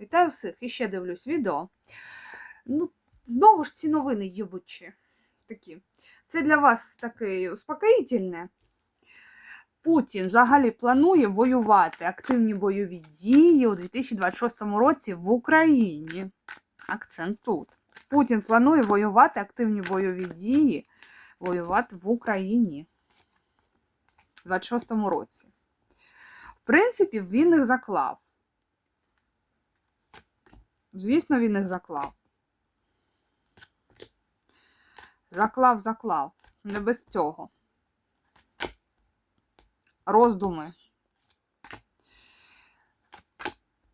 Вітаю всіх! І ще дивлюсь відео. Ну, знову ж ці новини єбучі. Такі. Це для вас таке успокоїтельне. Путін взагалі планує воювати активні бойові дії у 2026 році в Україні. Акцент тут. Путін планує воювати активні бойові дії воювати в Україні у 26 році. В принципі, він їх заклав. Звісно, він їх заклав. Заклав, заклав. Не без цього. Роздуми.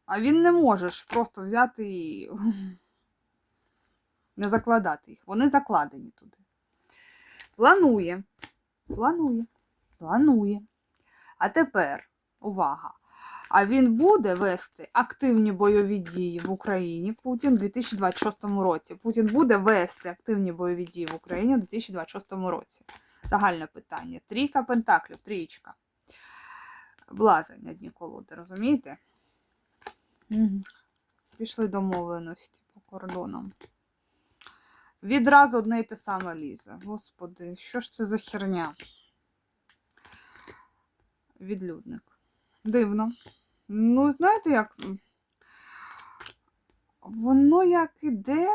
А він не може ж просто взяти і не закладати їх. Вони закладені туди. Планує. Планує. Планує. А тепер, увага! А він буде вести активні бойові дії в Україні Путін у 2026 році. Путін буде вести активні бойові дії в Україні у 2026 році. Загальне питання. Трійка пентаклів, трієчка. Блазень на дні колоди, розумієте? Угу. Пішли домовленості по кордонам. Відразу одне й те саме лізе. Господи, що ж це за херня? Відлюдник. Дивно. Ну, знаєте, як. Воно як іде.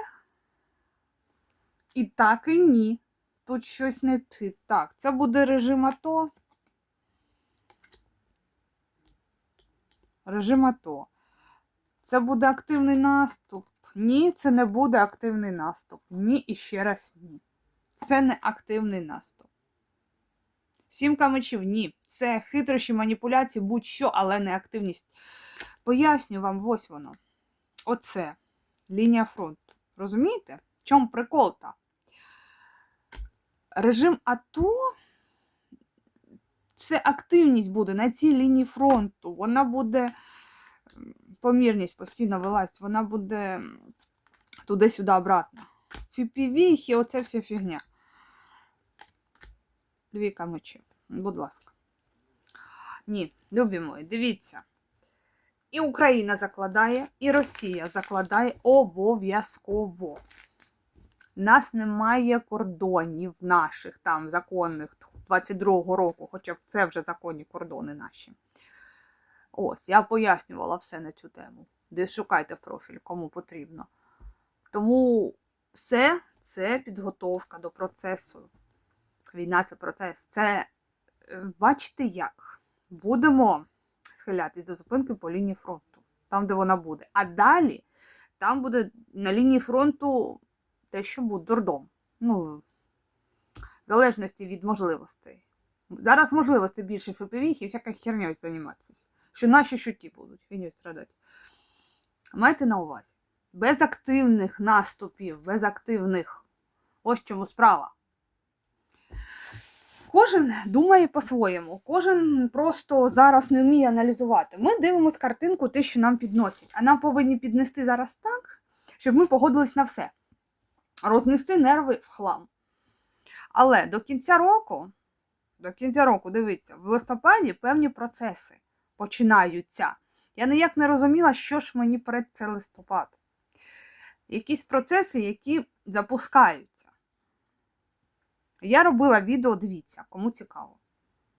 І так, і ні. Тут щось не ти. Так, це буде режим АТО. Режим АТО. Це буде активний наступ. Ні, це не буде активний наступ. Ні, і ще раз ні. Це не активний наступ. Сімка мечів ні. Це хитрощі, маніпуляції, будь-що, але не активність. Поясню вам, ось воно. Оце лінія фронту. Розумієте? В чому прикол та? Режим АТО це активність буде на цій лінії фронту. Вона буде помірність постійно вилазить, вона буде туди-сюди обратно. Фіпівіхи, оце вся фігня. Двійка мечів. Будь ласка. Ні, любі мої, дивіться. І Україна закладає, і Росія закладає обов'язково. У нас немає кордонів наших там законних 22-го року, хоча це вже законні кордони наші. Ось, я пояснювала все на цю тему. Де шукайте профіль, кому потрібно. Тому все це підготовка до процесу. Війна це процес. Це, бачите, як? Будемо схилятись до зупинки по лінії фронту, там, де вона буде. А далі там буде на лінії фронту те, що буде дурдом. Ну, в залежності від можливостей. Зараз можливостей більше ФПВ і всяка херня займатися. Що наші щуки будуть херню страдати. Майте на увазі. Без активних наступів, без активних. Ось чому справа. Кожен думає по-своєму, кожен просто зараз не вміє аналізувати. Ми дивимося картинку, те, що нам підносять. А нам повинні піднести зараз так, щоб ми погодились на все. Рознести нерви в хлам. Але до кінця року, до кінця року, дивіться, в листопаді певні процеси починаються. Я ніяк не розуміла, що ж мені перед це листопад. Якісь процеси, які запускаються. Я робила відео, дивіться, кому цікаво.